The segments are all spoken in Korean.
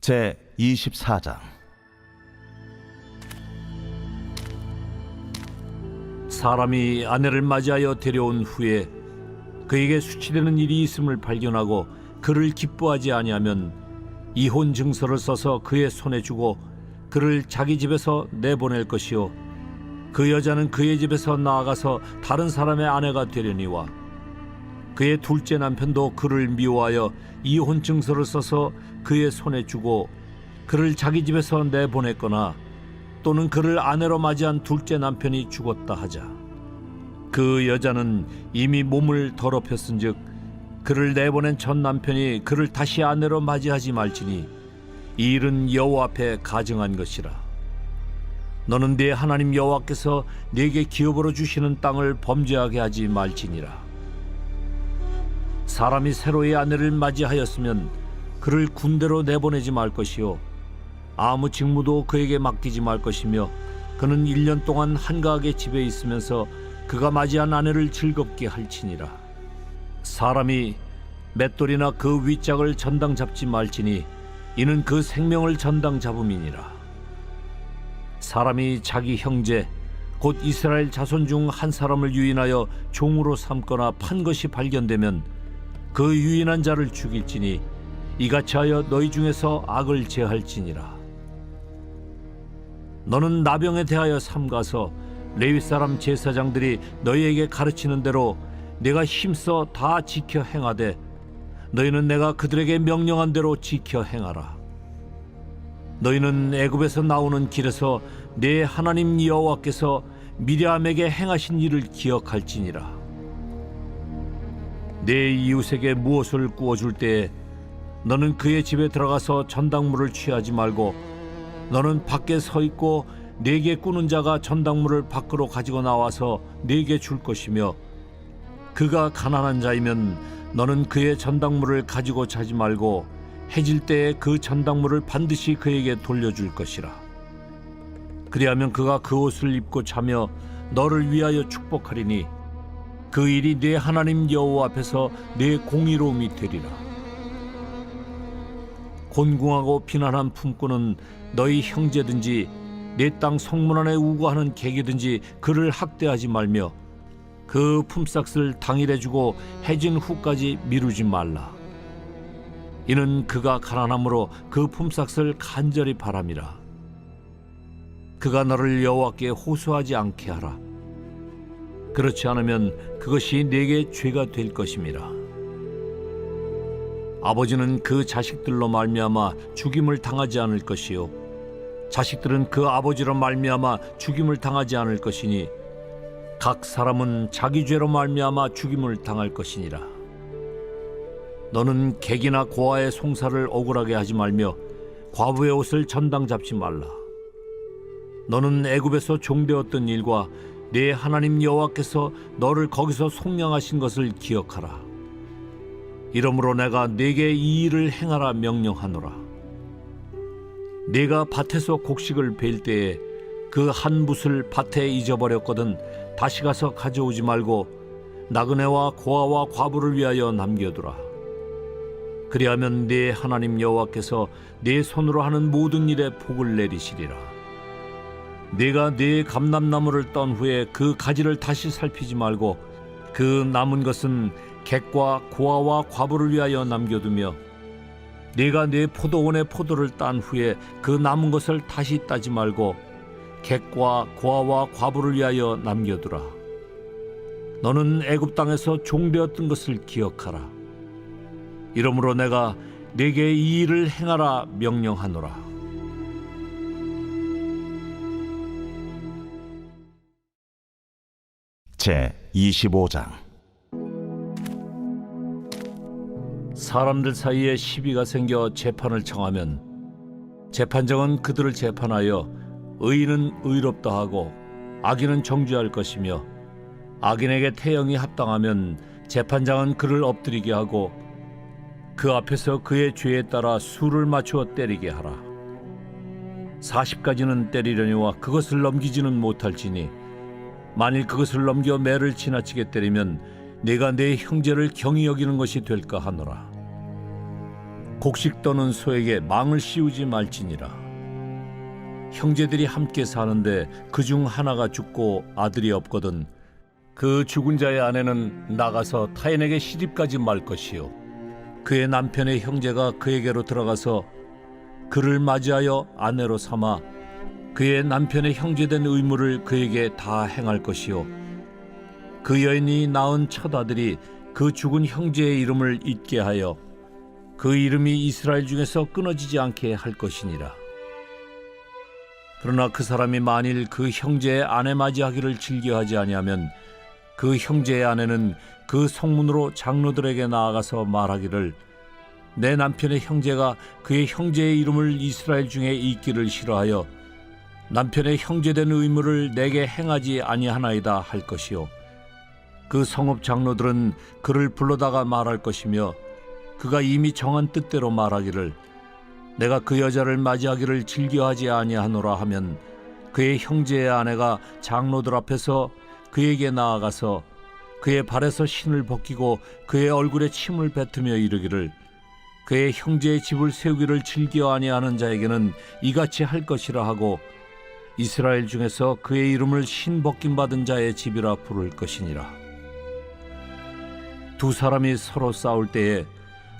제 24장. 사람이 아내를 맞이하여 데려온 후에 그에게 수치되는 일이 있음을 발견하고 그를 기뻐하지 아니하면 이혼 증서를 써서 그의 손에 주고 그를 자기 집에서 내보낼 것이요. 그 여자는 그의 집에서 나아가서 다른 사람의 아내가 되려니와 그의 둘째 남편도 그를 미워하여 이혼 증서를 써서 그의 손에 주고 그를 자기 집에서 내보냈거나 또는 그를 아내로 맞이한 둘째 남편이 죽었다 하자. 그 여자는 이미 몸을 더럽혔은즉 그를 내보낸 첫 남편이 그를 다시 아내로 맞이하지 말지니 이 일은 여호와 앞에 가증한 것이라. 너는 네 하나님 여호와께서 네게 기업으로 주시는 땅을 범죄하게 하지 말지니라 사람이 새로의 아내를 맞이하였으면 그를 군대로 내보내지 말 것이요. 아무 직무도 그에게 맡기지 말 것이며 그는 일 년 동안 한가하게 집에 있으면서 그가 맞이한 아내를 즐겁게 할지니라. 사람이 맷돌이나 그 윗짝을 전당 잡지 말지니 이는 그 생명을 전당 잡음이니라. 사람이 자기 형제 곧 이스라엘 자손 중 한 사람을 유인하여 종으로 삼거나 판 것이 발견되면 그 유인한 자를 죽일지니 이같이 하여 너희 중에서 악을 제할지니라. 너는 나병에 대하여 삼가서 레위 사람 제사장들이 너희에게 가르치는 대로 내가 힘써 다 지켜 행하되 너희는 내가 그들에게 명령한 대로 지켜 행하라. 너희는 애굽에서 나오는 길에서 내 하나님 여호와께서 미리암에게 행하신 일을 기억할지니라 내 이웃에게 무엇을 구워줄 때에 너는 그의 집에 들어가서 전당물을 취하지 말고 너는 밖에 서 있고 네게 꾸는 자가 전당물을 밖으로 가지고 나와서 네게 줄 것이며 그가 가난한 자이면 너는 그의 전당물을 가지고 자지 말고 해질 때에 그 전당물을 반드시 그에게 돌려줄 것이라. 그리하면 그가 그 옷을 입고 자며 너를 위하여 축복하리니 그 일이 네 하나님 여호와 앞에서 네 공의로움이 되리라 곤궁하고 비난한 품꾼은 너희 형제든지 내 땅 성문 안에 우거하는 객이든지 그를 학대하지 말며 그 품삯을 당일에 주고 해진 후까지 미루지 말라. 이는 그가 가난함으로 그 품삯을 간절히 바람이라. 그가 너를 여호와께 호소하지 않게 하라. 그렇지 않으면 그것이 네게 죄가 될 것임이라. 아버지는 그 자식들로 말미암아 죽임을 당하지 않을 것이요. 자식들은 그 아버지로 말미암아 죽임을 당하지 않을 것이니 각 사람은 자기 죄로 말미암아 죽임을 당할 것이니라. 너는 객이나 고아의 송사를 억울하게 하지 말며 과부의 옷을 전당 잡지 말라. 너는 애굽에서 종되었던 일과 내 하나님 여호와께서 너를 거기서 속량하신 것을 기억하라 이러므로 내가 네게 이 일을 행하라 명령하노라. 네가 밭에서 곡식을 벨 때에 그 한 붓을 밭에 잊어버렸거든 다시 가서 가져오지 말고 나그네와 고아와 과부를 위하여 남겨두라. 그리하면 네 하나님 여호와께서 네 손으로 하는 모든 일에 복을 내리시리라. 네가 네 감람나무를 떤 후에 그 가지를 다시 살피지 말고 그 남은 것은 객과 고아와 과부를 위하여 남겨두며 네가 네 포도원의 포도를 딴 후에 그 남은 것을 다시 따지 말고 객과 고아와 과부를 위하여 남겨두라. 너는 애굽 땅에서 종되었던 것을 기억하라. 이러므로 내가 네게 이 일을 행하라 명령하노라. 제 25장 사람들 사이에 시비가 생겨 재판을 청하면 재판장은 그들을 재판하여 의인은 의롭다 하고 악인은 정죄할 것이며 악인에게 태형이 합당하면 재판장은 그를 엎드리게 하고 그 앞에서 그의 죄에 따라 수를 맞추어 때리게 하라. 40가지는 때리려니와 그것을 넘기지는 못할지니 만일 그것을 넘겨 매를 지나치게 때리면 내가 내 형제를 경히 여기는 것이 될까 하노라. 곡식 떠는 소에게 망을 씌우지 말지니라 형제들이 함께 사는데 그 중 하나가 죽고 아들이 없거든 그 죽은 자의 아내는 나가서 타인에게 시집가지 말 것이요 그의 남편의 형제가 그에게로 들어가서 그를 맞이하여 아내로 삼아 그의 남편의 형제된 의무를 그에게 다 행할 것이요. 그 여인이 낳은 첫 아들이 그 죽은 형제의 이름을 잊게 하여 그 이름이 이스라엘 중에서 끊어지지 않게 할 것이니라. 그러나 그 사람이 만일 그 형제의 아내 맞이하기를 즐겨하지 아니하면 그 형제의 아내는 그 성문으로 장로들에게 나아가서 말하기를 내 남편의 형제가 그의 형제의 이름을 이스라엘 중에 잊기를 싫어하여 남편의 형제된 의무를 내게 행하지 아니하나이다 할 것이요. 그 성읍 장로들은 그를 불러다가 말할 것이며 그가 이미 정한 뜻대로 말하기를 내가 그 여자를 맞이하기를 즐겨하지 아니하노라 하면 그의 형제의 아내가 장로들 앞에서 그에게 나아가서 그의 발에서 신을 벗기고 그의 얼굴에 침을 뱉으며 이르기를 그의 형제의 집을 세우기를 즐겨 아니하는 자에게는 이같이 할 것이라 하고 이스라엘 중에서 그의 이름을 신 벗김 받은 자의 집이라 부를 것이니라. 두 사람이 서로 싸울 때에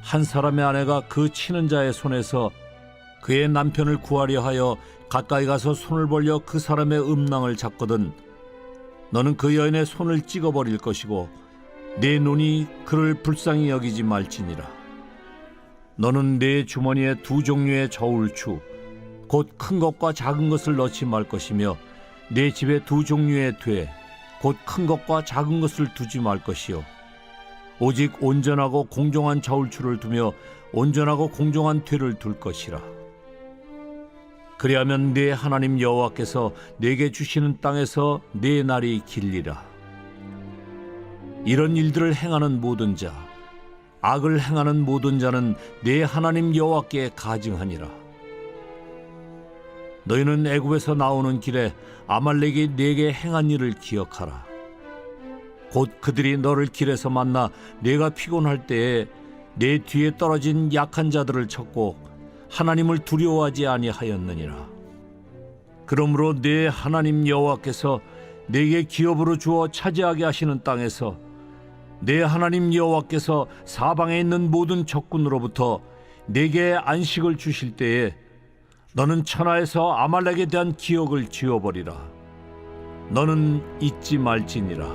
한 사람의 아내가 그 치는 자의 손에서 그의 남편을 구하려 하여 가까이 가서 손을 벌려 그 사람의 음낭을 잡거든 너는 그 여인의 손을 찍어 버릴 것이고 내 눈이 그를 불쌍히 여기지 말지니라. 너는 내 주머니에 두 종류의 저울추 곧 큰 것과 작은 것을 넣지 말 것이며 내 집에 두 종류의 되곧 큰 것과 작은 것을 두지 말 것이요. 오직 온전하고 공정한 저울추를 두며 온전하고 공정한 되를 둘 것이라. 그리하면 네 하나님 여호와께서 내게 주시는 땅에서 네 날이 길리라. 이런 일들을 행하는 모든 자 악을 행하는 모든 자는 네 하나님 여호와께 가증하니라 너희는 애굽에서 나오는 길에 아말렉이 네게 행한 일을 기억하라 곧 그들이 너를 길에서 만나 내가 피곤할 때에 내 뒤에 떨어진 약한 자들을 쳤고 하나님을 두려워하지 아니하였느니라. 그러므로 내 하나님 여호와께서 내게 기업으로 주어 차지하게 하시는 땅에서 내 하나님 여호와께서 사방에 있는 모든 적군으로부터 내게 안식을 주실 때에 너는 천하에서 아말렉에 대한 기억을 지워버리라. 너는 잊지 말지니라.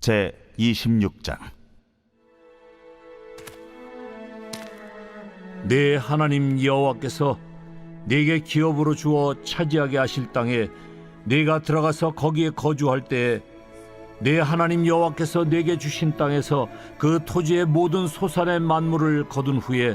제 26장 내 하나님 여호와께서 네게 기업으로 주어 차지하게 하실 땅에 네가 들어가서 거기에 거주할 때에 내 하나님 여호와께서 네게 주신 땅에서 그 토지의 모든 소산의 만물을 거둔 후에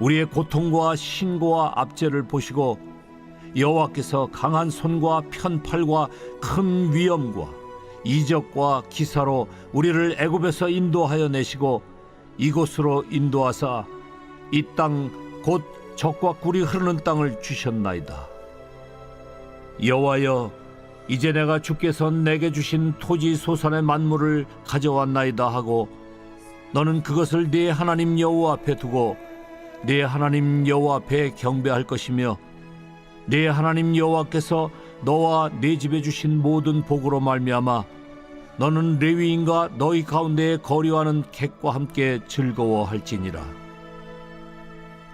우리의 고통과 신고와 압제를 보시고 여호와께서 강한 손과 편팔과 큰 위엄과 이적과 기사로 우리를 애굽에서 인도하여 내시고 이곳으로 인도하사 이 땅 곧 적과 꿀이 흐르는 땅을 주셨나이다. 여호와여 이제 내가 주께서 내게 주신 토지 소산의 만물을 가져왔나이다 하고 너는 그것을 네 하나님 여호와 앞에 두고 네 하나님 여호와 앞에 경배할 것이며 네 하나님 여호와께서 너와 네 집에 주신 모든 복으로 말미암아 너는 레위인과 너희 가운데에 거류하는 객과 함께 즐거워할지니라.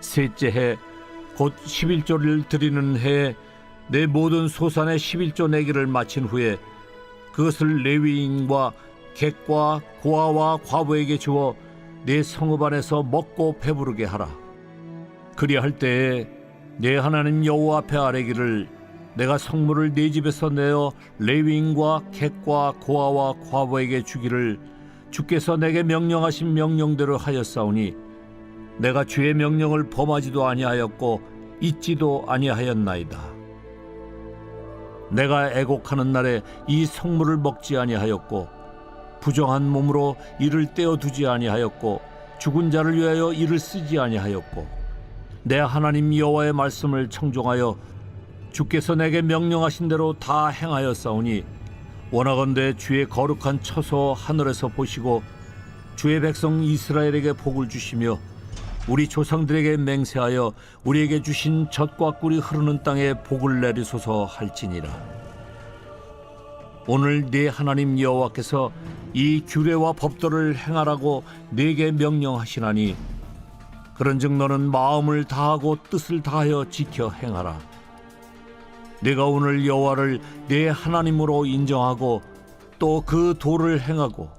셋째 해 곧 11조를 드리는 해에 내 모든 소산의 11조 내기를 마친 후에 그것을 레위인과 객과 고아와 과부에게 주어 내 성읍 안에서 먹고 배부르게 하라. 그리할 때에 내 하나님 여호와 앞에 아뢰기를 내가 성물을 내 집에서 내어 레위인과 객과 고아와 과부에게 주기를 주께서 내게 명령하신 명령대로 하였사오니 내가 주의 명령을 범하지도 아니하였고 잊지도 아니하였나이다. 내가 애곡하는 날에 이 성물을 먹지 아니하였고 부정한 몸으로 이를 떼어 두지 아니하였고 죽은 자를 위하여 이를 쓰지 아니하였고 내 하나님 여호와의 말씀을 청종하여 주께서 내게 명령하신 대로 다 행하였사오니 원하건대 주의 거룩한 처소 하늘에서 보시고 주의 백성 이스라엘에게 복을 주시며 우리 조상들에게 맹세하여 우리에게 주신 젖과 꿀이 흐르는 땅에 복을 내리소서 할지니라. 오늘 네 하나님 여호와께서 이 규례와 법도를 행하라고 네게 명령하시나니 그런즉 너는 마음을 다하고 뜻을 다하여 지켜 행하라. 내가 오늘 여호와를 내 하나님으로 인정하고 또 그 도를 행하고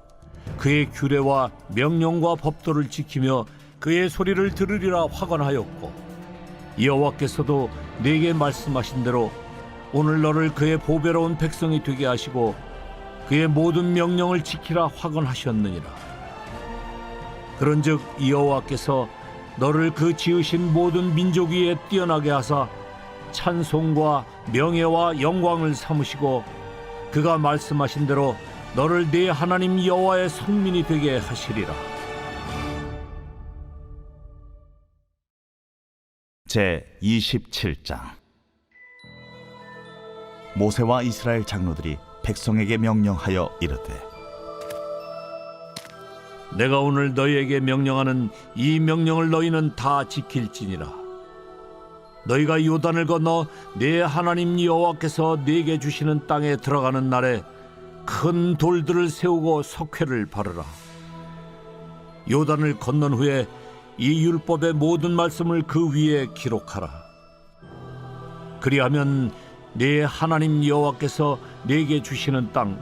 그의 규례와 명령과 법도를 지키며 그의 소리를 들으리라 확언하였고 여호와께서도 내게 말씀하신 대로 오늘 너를 그의 보배로운 백성이 되게 하시고 그의 모든 명령을 지키라 확언하셨느니라. 그런즉 여호와께서 너를 그 지으신 모든 민족 위에 뛰어나게 하사 찬송과 명예와 영광을 삼으시고 그가 말씀하신 대로 너를 네 하나님 여호와의 성민이 되게 하시리라. 제 27장 모세와 이스라엘 장로들이 백성에게 명령하여 이르되 내가 오늘 너희에게 명령하는 이 명령을 너희는 다 지킬지니라. 너희가 요단을 건너 내 하나님 여호와께서 네게 주시는 땅에 들어가는 날에 큰 돌들을 세우고 석회를 바르라. 요단을 건넌 후에 이 율법의 모든 말씀을 그 위에 기록하라. 그리하면 네 하나님 여호와께서 네게 주시는 땅,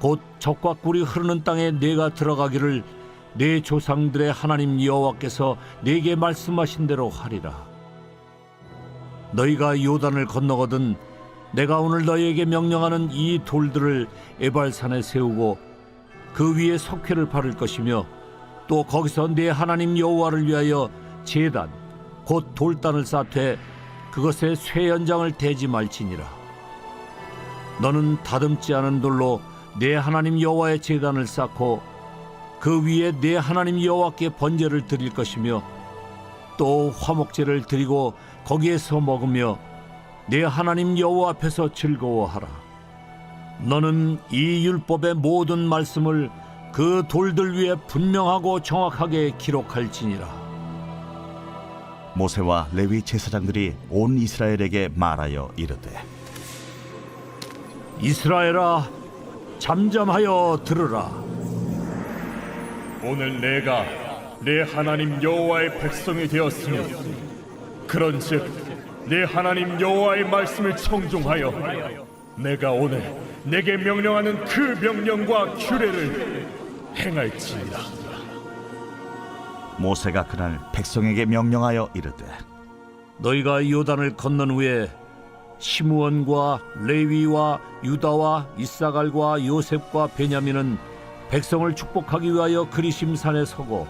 곧 적과 꿀이 흐르는 땅에 네가 들어가기를 네 조상들의 하나님 여호와께서 네게 말씀하신 대로 하리라. 너희가 요단을 건너거든 내가 오늘 너희에게 명령하는 이 돌들을 에발산에 세우고 그 위에 석회를 바를 것이며 또 거기서 네 하나님 여호와를 위하여 제단 곧 돌단을 쌓되 그것에 쇠 연장을 대지 말지니라 너는 다듬지 않은 돌로 내 하나님 여호와의 제단을 쌓고 그 위에 내 하나님 여호와께 번제를 드릴 것이며 또 화목제를 드리고 거기에서 먹으며 내 하나님 여호와 앞에서 즐거워하라. 너는 이 율법의 모든 말씀을 그 돌들 위에 분명하고 정확하게 기록할지니라. 모세와 레위 제사장들이 온 이스라엘에게 말하여 이르되 이스라엘아, 잠잠하여 들으라. 오늘 내가 내 하나님 여호와의 백성이 되었으며 그런즉 내 하나님 여호와의 말씀을 청종하여 내가 오늘 내게 명령하는 그 명령과 규례를 행할지니라 모세가 그날 백성에게 명령하여 이르되 너희가 요단을 건넌 후에 시므온과 레위와 유다와 이사갈과 요셉과 베냐민은 백성을 축복하기 위하여 그리심산에 서고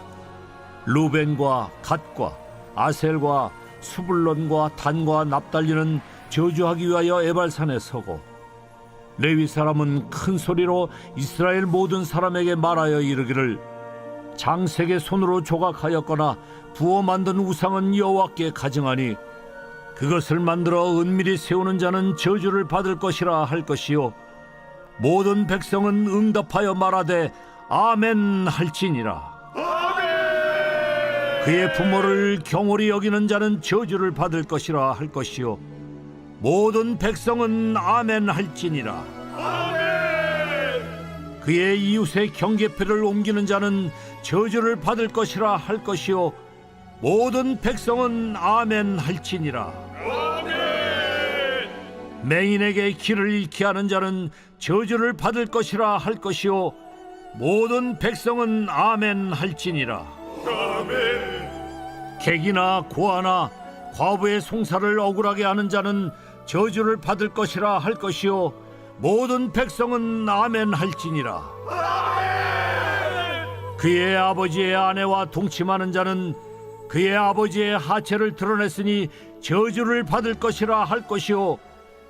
루벤과 갓과 아셀과 수불론과 단과 납달리는 저주하기 위하여 에발산에 서고 레위 사람은 큰 소리로 이스라엘 모든 사람에게 말하여 이르기를 장색의 손으로 조각하였거나 부어 만든 우상은 여호와께 가증하니 그것을 만들어 은밀히 세우는 자는 저주를 받을 것이라 할 것이요. 모든 백성은 응답하여 말하되 아멘 할지니라. 그의 부모를 경홀히 여기는 자는 저주를 받을 것이라 할 것이요. 모든 백성은 아멘 할지니라. 그의 이웃의 경계표를 옮기는 자는 저주를 받을 것이라 할 것이요. 모든 백성은 아멘 할지니라 맹인에게 길을 잃게 하는 자는 저주를 받을 것이라 할 것이요. 모든 백성은 아멘 할지니라. 객이나 고아나 과부의 송사를 억울하게 하는 자는 저주를 받을 것이라 할 것이요. 모든 백성은 아멘 할지니라. 그의 아버지의 아내와 동침하는 자는 그의 아버지의 하체를 드러냈으니 저주를 받을 것이라 할 것이요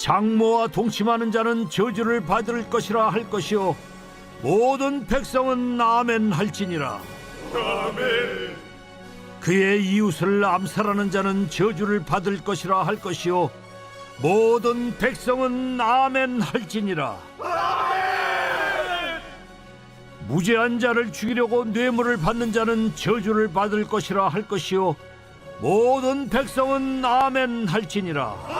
장모와 동침하는 자는 저주를 받을 것이라 할 것이요. 모든 백성은 아멘 할지니라. 그의 이웃을 암살하는 자는 저주를 받을 것이라 할 것이요. 모든 백성은 아멘 할지니라. 무죄한 자를 죽이려고 뇌물을 받는 자는 저주를 받을 것이라 할 것이요. 모든 백성은 아멘 할지니라